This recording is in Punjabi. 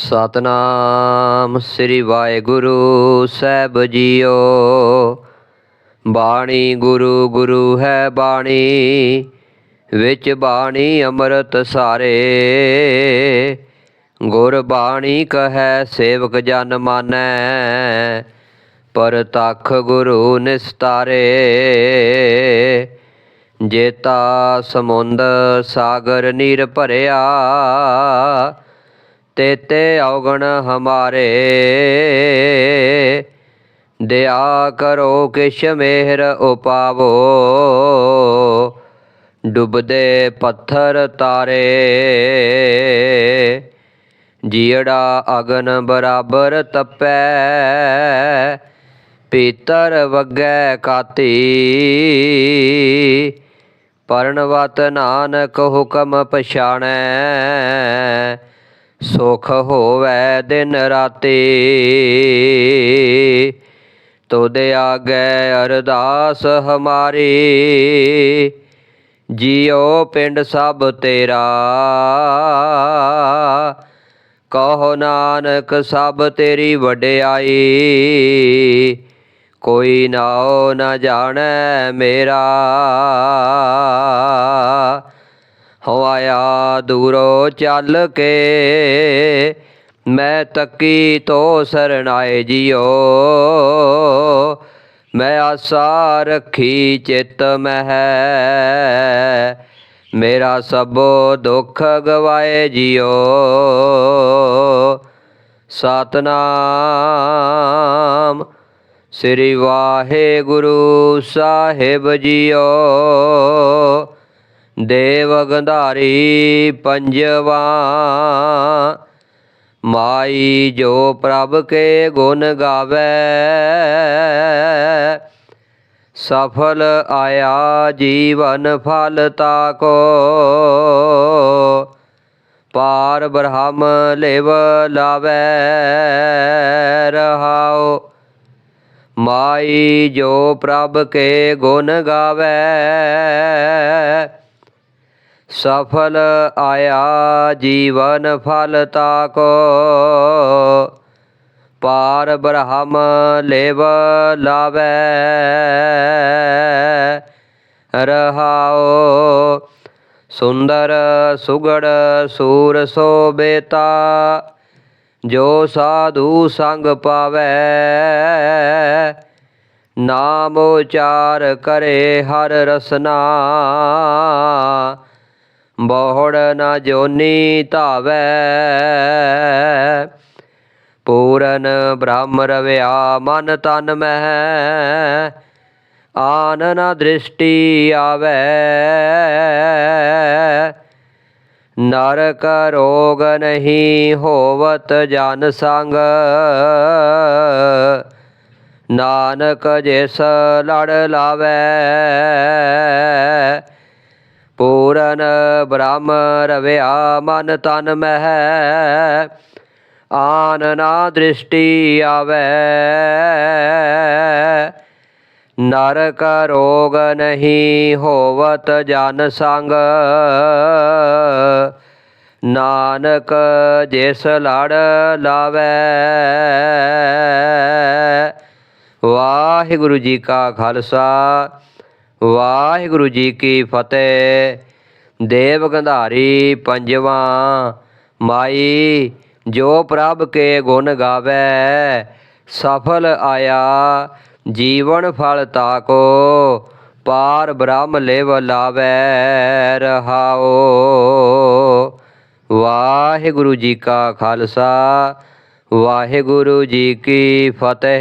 ਸਤਨਾਮ ਸ੍ਰੀ ਵਾਹਿਗੁਰੂ ਸਾਹਿਬ ਜੀਓ। ਬਾਣੀ ਗੁਰੂ ਗੁਰੂ ਹੈ ਬਾਣੀ, ਵਿੱਚ ਬਾਣੀ ਅੰਮ੍ਰਿਤ ਸਾਰੇ। ਗੁਰ ਬਾਣੀ ਕਹੈ, ਸੇਵਕ ਜਨ ਮਾਨੈ, ਪਰ ਤਖ ਗੁਰੂ ਨਿਸਤਾਰੇ। ਜੇਤਾ ਸਮੁੰਦ ਸਾਗਰ ਨੀਰ ਭਰਿਆ ਤੇਤੇ ਔਗਣ ਹਮਾਰੇ। ਦਇਆ ਕਰੋ ਕਿਛ ਮਿਹਰ ਉਪਾਵੋ। ਡੁੱਬਦੇ ਪੱਥਰ ਤਾਰੇ। ਜੀੜਾ ਅਗਨ ਬਰਾਬਰ ਤਪੈ, ਪੀਤਰ ਵਗੈ ਕਾਤੀ। ਪਰਣਵਤ ਨਾਨਕ ਹੁਕਮ ਪਛਾਣੈ। ਸੁਖ ਹੋਵੇ ਦਿਨ ਰਾਤੀ। ਤੁਧ ਆਗੇ ਅਰਦਾਸ ਹਮਾਰੀ। ਜੀਉ ਪਿੰਡ ਸਭ ਤੇਰਾ। ਕਹੋ ਨਾਨਕ ਸਭ ਤੇਰੀ ਵਡਿਆਈ। ਕੋਈ ਨਾਉ ਨਾ ਜਾਣੈ ਮੇਰਾ। ਹਵਾਇਆ ਆਇਆ ਦੂਰੋ ਚੱਲ ਕੇ। ਮੈਂ ਤੱਕੀ ਤੋ ਸਰਣਾਏ ਜਿਓ। ਮੈਂ ਆਸਾ ਰੱਖੀ ਚਿਤ ਮਹਿ। ਮੇਰਾ ਸਭੋ ਦੁੱਖ ਗਵਾਏ ਜਿਓ। ਸਤਨਾਮ ਸ੍ਰੀ ਵਾਹਿਗੁਰੂ ਸਾਹਿਬ ਜੀਓ। ਦੇਵ ਗੰਧਾਰੀ ਪੰਜਵਾ। ਮਾਈ ਜੋ ਪ੍ਰਭ ਕੇ ਗੁਣ ਗਾਵੇ, ਸਫਲ ਆਇਆ ਜੀਵਨ ਫਲ ਤਾਕੋ। ਪਾਰ ਬ੍ਰਹਮ ਲਿਵ ਲਾਵੇ ਰਹਾਓ ਮਾਈ ਜੋ ਪ੍ਰਭ ਕੇ ਗੁਣ ਗਾਵੇ ਸਫਲ ਆਇਆ ਜੀਵਨ ਫਲ ਤਾਕੋ। ਪਾਰ ਬ੍ਰਹਮ ਲੇਵ ਲਾਵੇ ਰਹਾਓ ਸੁੰਦਰ ਸੁਗੜ ਸੂਰ ਸੋਬੇਤਾ ਜੋ ਸਾਧੂ ਸੰਗ ਪਾਵੇ। ਨਾਮ ਉਚਾਰ ਕਰੇ ਹਰ ਰਸਨਾ। ਬਹੁੜ ਨਾ ਜੋਨੀ ਧਾਵੈ। ਪੂਰਨ ਬ੍ਰਹਮ ਰਵਿਆ ਮਨ ਤਨ ਮਹਿ। ਆਨ ਨਾ ਦ੍ਰਿਸ਼ਟੀ ਆਵੈ। ਨਰਕ ਰੋਗ ਨਹੀਂ ਹੋਵਤ ਜਨ ਸੰਗ। ਨਾਨਕ ਜਿਸ ਲੜ ਲਾਵੇ। ਪੂਰਨ ਬ੍ਰਹਮ ਰਵਿਆ ਮਨ ਤਨ ਮਹਿ, ਆਨ ਨਾ ਦ੍ਰਿਸ਼ਟੀ ਆਵੇ। ਨਰਕ ਰੋਗ ਨਹੀਂ ਹੋਵਤ ਜਨ ਸੰਗ, ਨਾਨਕ ਜਿਸ ਲੜ ਲਾਵੇ। ਵਾਹਿਗੁਰੂ ਜੀ ਕਾ ਖਾਲਸਾ। ਵਾਹਿਗੁਰੂ ਜੀ ਕੀ ਫਤਿਹ। ਦੇਵ ਗੰਧਾਰੀ ਪੰਜਵਾ, ਮਾਈ, ਜੋ ਪ੍ਰਭ ਕੇ ਗੁਣ ਗਾਵੇ, ਸਫਲ ਆਇਆ, ਜੀਵਨ ਫਲ ਤਾਕੋ, ਪਾਰ ਬ੍ਰਹਮ ਲੇਵ ਲਾਵੇ, ਰਹਾਓ। ਵਾਹਿਗੁਰੂ ਜੀ ਕਾ ਖਾਲਸਾ, ਵਾਹਿਗੁਰੂ ਜੀ ਕੀ ਫਤਿਹ।